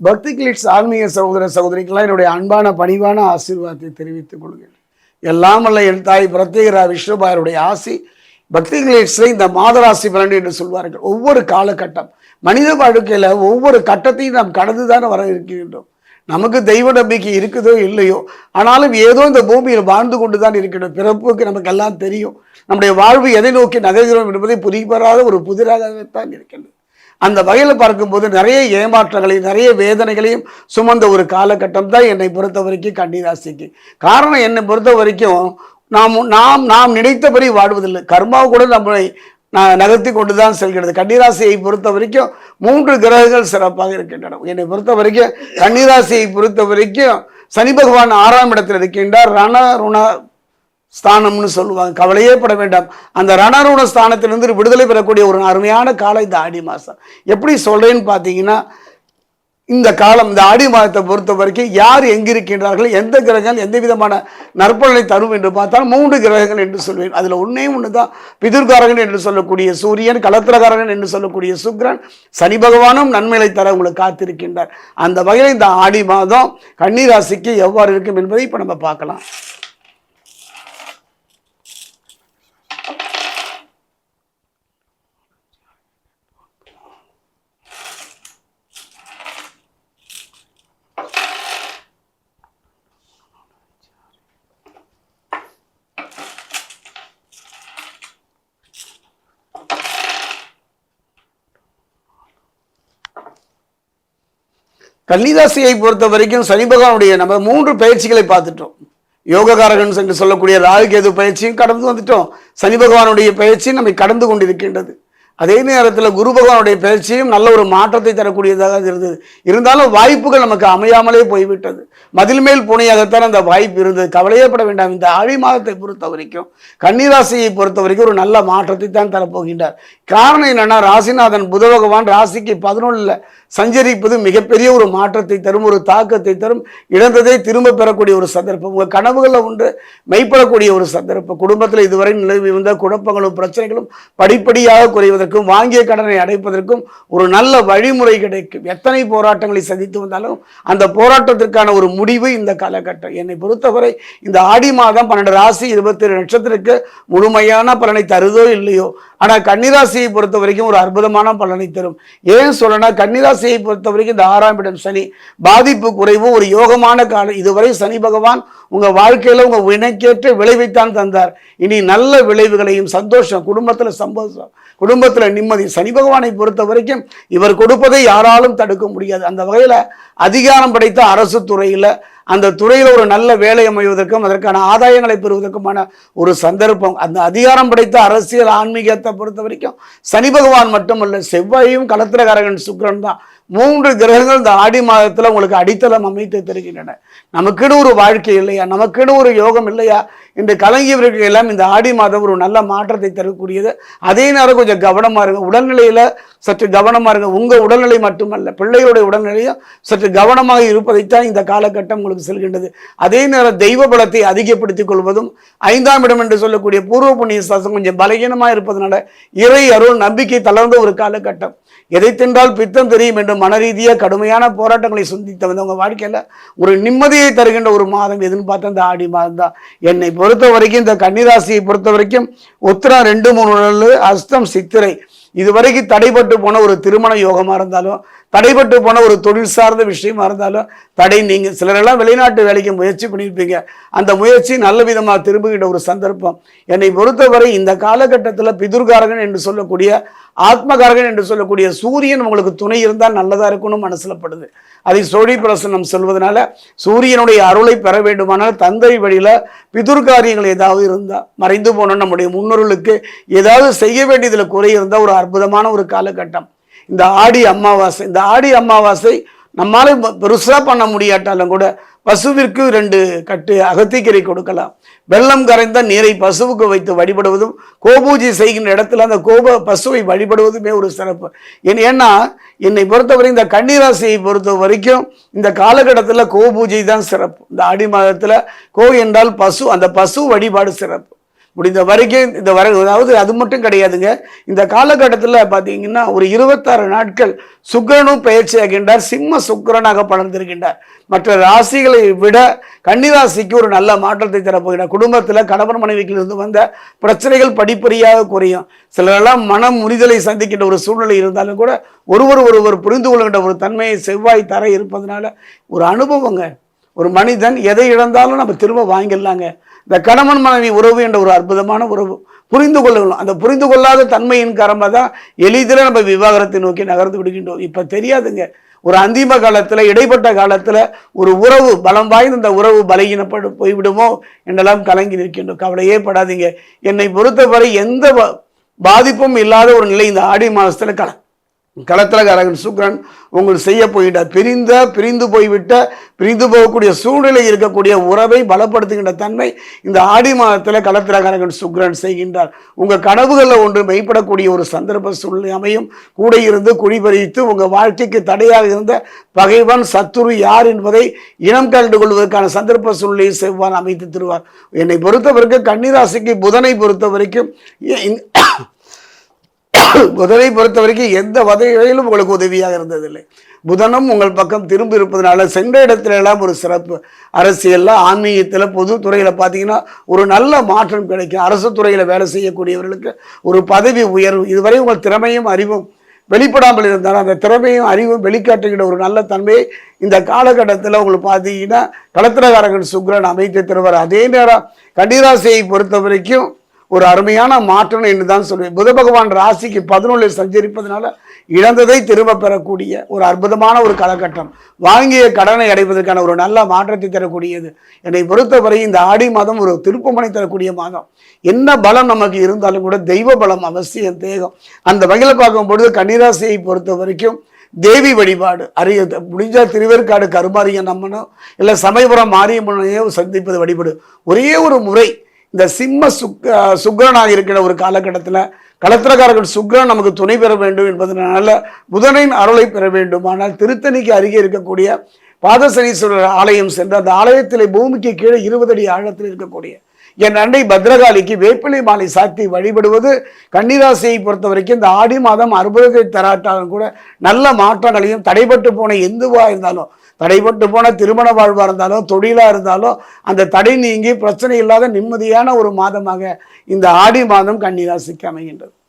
பக்தி கிளிட்ஸ் ஆன்மீக சகோதர சகோதரிக்கெல்லாம் என்னுடைய அன்பான பணிவான ஆசீர்வாதத்தை தெரிவித்துக் கொள்கிறேன். எல்லாம் அல்ல என் தாய் பிரத்யேகரா விஷ்ணுபாயருடைய ஆசி பக்தி கிளிட்ஸில் இந்த மாதராசி பலன் என்று சொல்வார்கள். ஒவ்வொரு காலகட்டம் மனித வாழ்க்கையில் ஒவ்வொரு கட்டத்தையும் நாம் கடந்துதான் வர இருக்கின்றோம். நமக்கு தெய்வ நம்பிக்கை இருக்குதோ இல்லையோ ஆனாலும் ஏதோ இந்த பூமியில் வாழ்ந்து கொண்டு தான் இருக்கிறோம். பிறப்புக்கு நமக்கு எல்லாம் தெரியும். நம்முடைய வாழ்வு எதை நோக்கி நகர்கிறோம் என்பதை புரிபெறாத ஒரு புதிராகத்தான் இருக்கின்றது அந்த வகையில் பார்க்கும்போது நிறைய ஏமாற்றங்களையும் நிறைய வேதனைகளையும் சுமந்த ஒரு காலகட்டம் தான் என்னை பொறுத்த வரைக்கும் கன்னிராசிக்கு. காரணம் என்னை பொறுத்த வரைக்கும் நாம் நாம் நாம் நினைத்தபடி வாழ்வதில்லை. கர்மாவை கூட நம்மளை நகர்த்தி கொண்டு தான் செல்கிறது. கன்னிராசியை பொறுத்த வரைக்கும் மூன்று கிரகங்கள் சிறப்பாக இருக்கின்றன. என்னை பொறுத்த வரைக்கும் கன்னிராசியை பொறுத்த வரைக்கும் சனி பகவான் ஆறாம் இடத்தில் இருக்கின்றார். ரண ருண ஸ்தானம்னு சொல்லுவாங்க. கவலையே பட வேண்டாம். அந்த ரணருண ஸ்தானத்திலிருந்து விடுதலை பெறக்கூடிய ஒரு அருமையான காலம் இந்த ஆடி மாதம் எப்படி சொல்கிறேன்னு பார்த்தீங்கன்னா இந்த காலம் இந்த ஆடி மாதத்தை பொறுத்த வரைக்கும் யார் எங்கிருக்கின்றார்கள் எந்த கிரகங்கள் எந்த விதமான நற்பலனை தரும் என்று பார்த்தால் மூன்று கிரகங்கள் என்று சொல்வேன். அதில் ஒன்றே ஒன்று தான் பிதிர்காரகன் என்று சொல்லக்கூடிய சூரியன் கலத்திரகாரகன் என்று சொல்லக்கூடிய சுக்கிரன் சனி பகவானும் நன்மைகளை தர உங்களுக்கு காத்திருக்கின்றார். அந்த வகையில் இந்த ஆடி மாதம் கன்னிராசிக்கு எவ்வாறு இருக்கும் என்பதை இப்போ நம்ம பார்க்கலாம். கன்னிராசியை பொறுத்த வரைக்கும் சனி பகவானுடைய நம்ம மூன்று பயிற்சிகளை பார்த்துட்டோம். யோககாரகன் என்று சொல்லக்கூடிய ராகு கேது பயிற்சியும் கடந்து வந்துட்டோம். சனி பகவானுடைய பயிற்சியும் நம்மை கடந்து கொண்டிருக்கின்றது. அதே நேரத்தில் குரு பகவானுடைய பயிற்சியும் நல்ல ஒரு மாற்றத்தை தரக்கூடியதாக இருந்தது. இருந்தாலும் வாய்ப்புகள் நமக்கு அமையாமலே போய்விட்டது. மதில் மேல் புனையாகத்தான் அந்த வாய்ப்பு இருந்தது. கவலையப்பட வேண்டாம். இந்த ஆழி மாதத்தை பொறுத்த வரைக்கும் கன்னிராசியை பொறுத்த வரைக்கும் ஒரு நல்ல மாற்றத்தை தான் தரப்போகின்றார். காரணம் என்னன்னா ராசிநாதன் புத பகவான் ராசிக்கு பதினொன்றில் சஞ்சரிப்பது மிகப்பெரிய ஒரு மாற்றத்தை தரும் ஒரு தாக்கத்தை தரும் இழந்ததை திரும்ப பெறக்கூடிய ஒரு சந்தர்ப்பம். உங்கள் கனவுகளில் ஒன்று மெய்ப்படக்கூடிய ஒரு சந்தர்ப்பம். குடும்பத்தில் இதுவரை நிலவி வந்த குழப்பங்களும் பிரச்சனைகளும் படிப்படியாக அடைப்பதற்கும் வாங்கிய கடனை அடைப்பதற்கும் ஒரு நல்ல வழிமுறை கிடைக்கும். எத்தனை போராட்டங்களை சந்தித்து வந்தாலும் அந்த போராட்டத்திற்கான ஒரு முடிவு இந்த காலகட்டம். என்னை பொறுத்தவரை இந்த ஆடி மாதம் பன்னெண்டு ராசி இருபத்தி ஏழு நட்சத்திரத்துக்கு முழுமையான பலனை தருதோ இல்லையோ ஆனால் கன்னிராசியை பொறுத்த வரைக்கும் ஒரு அற்புதமான பலனை தரும். ஏன் சொல்லனா கன்னிராசியை பொறுத்த வரைக்கும் இந்த ஆறாம் இடம் சனி. பாதிப்பு குறைவு ஒரு யோகமான காலம் இதுவரை சனி பகவான் உங்கள் வாழ்க்கையில் உங்கள் வினைக்கேற்ற விளைவைத்தான் தந்தார். இனி நல்ல விளைவுகளையும் சந்தோஷம் குடும்பத்தில் சந்தோஷம் குடும்பத்தில் நிம்மதி சனி பகவானை பொறுத்த வரைக்கும் இவர் கொடுப்பதை யாராலும் தடுக்க முடியாது. அந்த வகையில் அதிகாரம் படைத்த அரசு துறையில் அந்த துறையில் ஒரு நல்ல வேலை அமைவதற்கும் அதற்கான ஆதாயங்களை பெறுவதற்குமான ஒரு சந்தர்ப்பம் அந்த அதிகாரம் படைத்த அரசியல் ஆன்மீகத்தை பொறுத்த வரைக்கும் சனி பகவான் மட்டுமல்ல செவ்வாயும் கலத்திரகாரகன் சுக்கரன் தான். மூன்று கிரகங்கள் இந்த ஆடி மாதத்தில் உங்களுக்கு அடித்தளம் அமைத்து தருகின்றன. நமக்குன்னு ஒரு வாழ்க்கை இல்லையா? நமக்குன்னு ஒரு யோகம் இல்லையா? என்று கலங்கியவர்கள் எல்லாம் இந்த ஆடி மாதம் ஒரு நல்ல மாற்றத்தை தரக்கூடியது. அதே நேரம் கொஞ்சம் கவனமாக இருங்க. உடல்நிலையில் சற்று கவனமாக இருங்க. உங்கள் உடல்நிலை மட்டுமல்ல பிள்ளைகளுடைய உடல்நிலையும் சற்று கவனமாக இருப்பதைத்தான் இந்த காலகட்டம் உங்களுக்கு செல்கின்றது. அதே நேரம் தெய்வ பலத்தை அதிகப்படுத்திக் கொள்வதும் ஐந்தாம் இடம் என்று சொல்லக்கூடிய பூர்வ புண்ணிய சாசம் கொஞ்சம் பலகீனமாக இருப்பதனால இறை அருள் நம்பிக்கை தளர்ந்த ஒரு காலகட்டம். எதை தின்றால் பித்தம் தெரியும் என்று மனரீதியாக கடுமையான போராட்டங்களை சந்தித்த வந்தவங்க வாழ்க்கையில் ஒரு நிம்மதியை தருகின்ற ஒரு மாதம் எதுன்னு பார்த்தா இந்த ஆடி மாதம் தான் என்னை பொறுத்த பொறுத்த வரைக்கும் இந்த கன்னிராசியை பொறுத்த வரைக்கும் உத்திரம் ரெண்டு மூணு நாள் அஸ்தம் சித்திரை. இதுவரைக்கும் தடைப்பட்டு போன ஒரு திருமண யோகமாக இருந்தாலும் தடைப்பட்டு போன ஒரு தொழில் சார்ந்த விஷயமா இருந்தாலும் தடை நீங்கள் சிலரெல்லாம் வெளிநாட்டு வேலைக்கு முயற்சி பண்ணியிருப்பீங்க. அந்த முயற்சி நல்ல விதமாக திரும்புகின்ற ஒரு சந்தர்ப்பம். என்னை பொறுத்தவரை இந்த காலகட்டத்தில் பிதுர்காரகன் என்று சொல்லக்கூடிய ஆத்மகாரகன் என்று சொல்லக்கூடிய சூரியன் உங்களுக்கு துணை இருந்தால் நல்லதாக இருக்கும்னு மனசில் படுது. அதை சோழி பிரசனம் சொல்வதனால சூரியனுடைய அருளை பெற வேண்டுமானால் தந்தை வழியில் பிதுர்காரியங்கள் ஏதாவது இருந்தால் மறைந்து போன நம்முடைய முன்னோர்களுக்கு ஏதாவது செய்ய வேண்டியதில் குறை இருந்தால் ஒரு அற்புதமான ஒரு காலகட்டம். இந்த ஆடி அமாவாசை இந்த ஆடி அமாவாசை நம்மால் பெருசாக பண்ண முடியாட்டாலும் கூட பசுவிற்கு ரெண்டு கட்டு அகத்திக்கரை கொடுக்கலாம். வெள்ளம் கரைந்த நீரை பசுவுக்கு வைத்து வழிபடுவதும் கோபூஜை செய்கின்ற இடத்துல அந்த கோப பசுவை வழிபடுவதுமே ஒரு சிறப்பு. ஏன் ஏன்னா என்னை பொறுத்தவரை இந்த கன்னிராசியை பொறுத்த வரைக்கும் இந்த காலகட்டத்தில் கோபூஜை தான் சிறப்பு. இந்த ஆடி மாதத்தில் கோ என்றால் பசு அந்த பசு வழிபாடு சிறப்பு. முடிந்த வரைக்கும் இந்த வர அதாவது அது மட்டும் கிடையாதுங்க. இந்த காலகட்டத்தில் பார்த்தீங்கன்னா ஒரு இருபத்தாறு நாட்கள் சுக்கிரனும் பயிற்சி ஆகின்றார் சிம்ம சுக்கிரனாக பலர்ந்திருக்கின்றார் மற்ற ராசிகளை விட கன்னிராசிக்கு ஒரு நல்ல மாற்றத்தை தரப்போகிறார் குடும்பத்தில் கணவன் மனைவிக்கிலிருந்து வந்த பிரச்சனைகள் படிப்படியாக குறையும். சிலரெல்லாம் மனம் முறிதலை சந்திக்கின்ற ஒரு சூழ்நிலை இருந்தாலும் கூட ஒருவர் ஒருவர் புரிந்து கொள்கின்ற ஒரு தன்மையை செவ்வாய் தர இருப்பதனால ஒரு அனுபவங்க. ஒரு மனிதன் எதை இழந்தாலும் நம்ம திரும்ப வாங்கிடலாங்க. இந்த கணவன் மனைவி உறவு என்ற ஒரு அற்புதமான உறவு. புரிந்து கொள்ளணும் அந்த புரிந்து கொள்ளாத தன்மையின் காரணமாக தான் எளிதில் நம்ம விவாகரத்தை நோக்கி நகர்ந்து விடுகின்றோம். இப்போ தெரியாதுங்க. ஒரு அந்திம காலத்தில் இடைப்பட்ட காலத்தில் ஒரு உறவு பலம் வாய்ந்த இந்த உறவு பலகீனப்பட்டு போய்விடுமோ என்றெல்லாம் கலங்கி நிற்கின்றோம். கவலையே படாதீங்க. என்னை பொறுத்தவரை எந்த பாதிப்பும் இல்லாத ஒரு நிலை இந்த ஆடி மாதத்தில் கல களத்திரகாரகன் சுக்ரன் உங்கள் செய்ய போகின்றார். பிரிந்த பிரிந்து போய்விட்ட பிரிந்து போகக்கூடிய சூழ்நிலை இருக்கக்கூடிய உறவை பலப்படுத்துகின்ற தன்மை இந்த ஆடி மாதத்தில் களத்திரகாரகன் சுக்ரன் செய்கின்றார். உங்கள் கனவுகளில் ஒன்று மெய்ப்படக்கூடிய ஒரு சந்தர்ப்ப சூழ்நிலை அமையும். கூட இருந்து குடிபறித்து உங்கள் வாழ்க்கைக்கு தடையாக இருந்த பகைவன் சத்துரு யார் என்பதை இனம் கண்டு கொள்வதற்கான சந்தர்ப்ப சூழ்நிலையை செவ்வான் அமைத்து தருவார். என்னை பொறுத்தவரைக்கும் கன்னிராசிக்கு புதனை பொறுத்த வரைக்கும் புதனை பொறுத்த வரைக்கும் எந்த வகையிலும் உங்களுக்கு உதவியாக இருந்ததில்லை. புதனும் உங்கள் பக்கம் திரும்பி இருப்பதனால சென்ற இடத்துல எல்லாம் ஒரு சிறப்பு. அரசியலில் ஆன்மீகத்தில் பொதுத்துறையில் பார்த்தீங்கன்னா ஒரு நல்ல மாற்றம் கிடைக்கும். அரசு துறையில் வேலை செய்யக்கூடியவர்களுக்கு ஒரு பதவி உயர்வு. இதுவரை உங்கள் திறமையும் அறிவும் வெளிப்படாமல் இருந்தாலும் அந்த திறமையும் அறிவும் வெளிக்காட்டுகிற ஒரு நல்ல தன்மையை இந்த காலகட்டத்தில் உங்களுக்கு பார்த்தீங்கன்னா களத்திரகாரகன் சுக்ரன் அமைத்து தருவார். அதே நேரம் கன்னிராசியை பொறுத்த வரைக்கும் ஒரு அருமையான மாற்றம் என்று தான் சொல்வேன் புத பகவான் ராசிக்கு பதினொன்றில் சஞ்சரிப்பதனால இழந்ததை திரும்ப பெறக்கூடிய ஒரு அற்புதமான ஒரு காலகட்டம். வாங்கிய கடனை அடைவதற்கான ஒரு நல்ல மாற்றத்தை தரக்கூடியது. என்னை பொறுத்தவரை இந்த ஆடி மாதம் ஒரு திருப்பமனை தரக்கூடிய மாதம். என்ன பலம் நமக்கு இருந்தாலும் கூட தெய்வ பலம் அவசியம் தேகம். அந்த வகையில் பார்க்கும் பொழுது கன்னிராசியை பொறுத்த வரைக்கும் தேவி வழிபாடு அரிய முடிஞ்ச திருவேற்காடு கருமாரியன் நம்மனோ இல்லை சமயபுரம் மாரியம்மனையோ சந்திப்பது வழிபாடு. ஒரே ஒரு முறை இந்த சிம்ம சுக் சுக்ரனாக இருக்கிற ஒரு காலகட்டத்தில் களத்திரக்காரர்கள் சுக்ரன் நமக்கு துணை பெற வேண்டும் என்பதனால புதனின் அருளை பெற வேண்டுமானால் திருத்தணிக்கு அருகே இருக்கக்கூடிய பாதசனீஸ்வரர் ஆலயம் சென்று அந்த ஆலயத்தில் பூமிக்கு கீழே இருபது அடி ஆழத்தில் இருக்கக்கூடிய என் அண்டை பத்ரகாளிக்கு வேப்பிலை மாலை சாத்தி வழிபடுவது கன்னிராசியை பொறுத்த வரைக்கும் இந்த ஆடி மாதம் அறுபது தராட்டாலும் கூட நல்ல மாற்றங்களையும் தடைபட்டு போன எந்துவாக இருந்தாலும் தடைபட்டு போன திருமண வாழ்வா இருந்தாலும் தொழிலா இருந்தாலும் அந்த தடை நீங்கி பிரச்சனை இல்லாத நிம்மதியான ஒரு மாதமாக இந்த ஆடி மாதம் கன்னிராசிக்கு அமைகின்றது.